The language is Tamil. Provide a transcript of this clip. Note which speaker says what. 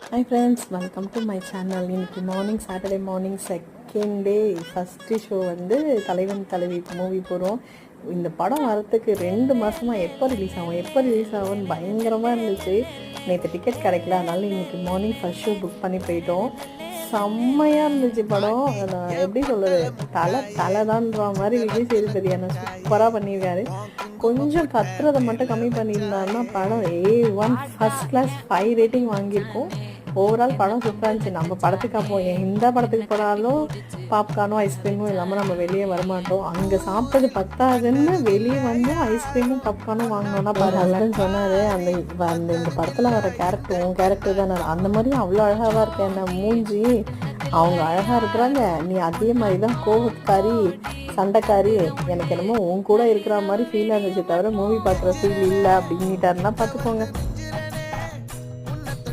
Speaker 1: Hi friends welcome to my channel இன்னைக்கு morning Saturday morning second day first show வந்து தலைவன் தலைவி மூவி போகிறோம் இந்த படம் வரத்துக்கு ரெண்டு மாதமாக எப்போ ரிலீஸ் ஆகும்? எப்போ ரிலீஸ் ஆகும்னு பயங்கரமாக இருந்துச்சு. நேற்று டிக்கெட் கிடைக்கல அதனால இன்னைக்கு மார்னிங் ஃபஸ்ட் ஷோ புக் பண்ணி போயிட்டோம். செம்மையாக இருந்துச்சு படம். நான் எப்படி சொல்கிறது தலை தலைதான்ற மாதிரி விஜய் சேதுபதி என்ன சூப்பராக பண்ணியிருக்காரு. கொஞ்சம் கத்துறதை மட்டும் கம்மி பண்ணியிருந்தாருன்னா படம் A one first class five rating வாங்கியிருக்கோம். ஓவரால் படம் சூப்பராக இருந்துச்சு. நம்ம படத்துக்கு அப்போ எந்த படத்துக்கு போனாலும் பாப்கார்னும் ஐஸ்கிரீமும் இல்லாமல் நம்ம வெளியே வரமாட்டோம். அங்கே சாப்பிட்டது பத்தாதுன்னு வெளியே வந்து ஐஸ்கிரீமும் பாப்கார்னும் வாங்கினோன்னா பரவாயில்லன்னு சொன்னார் அந்த அந்த இந்த படத்தில் வர கேரக்டர் உன் கேரக்டர் தானே. அந்த மாதிரி அவ்வளோ அழகாக இருக்கேன் என்ன மூஞ்சி. அவங்க அழகாக இருக்கிறாங்க. நீ அதே மாதிரி தான் கோவக்காரி சண்டைக்காரி எனக்கு என்னமோ உன் கூட இருக்கிற மாதிரி ஃபீல் இருந்துச்சு தவிர மூவி பார்க்குற ஃபீல் இல்லை அப்படின்னுட்டாருன்னா பார்த்துக்கோங்க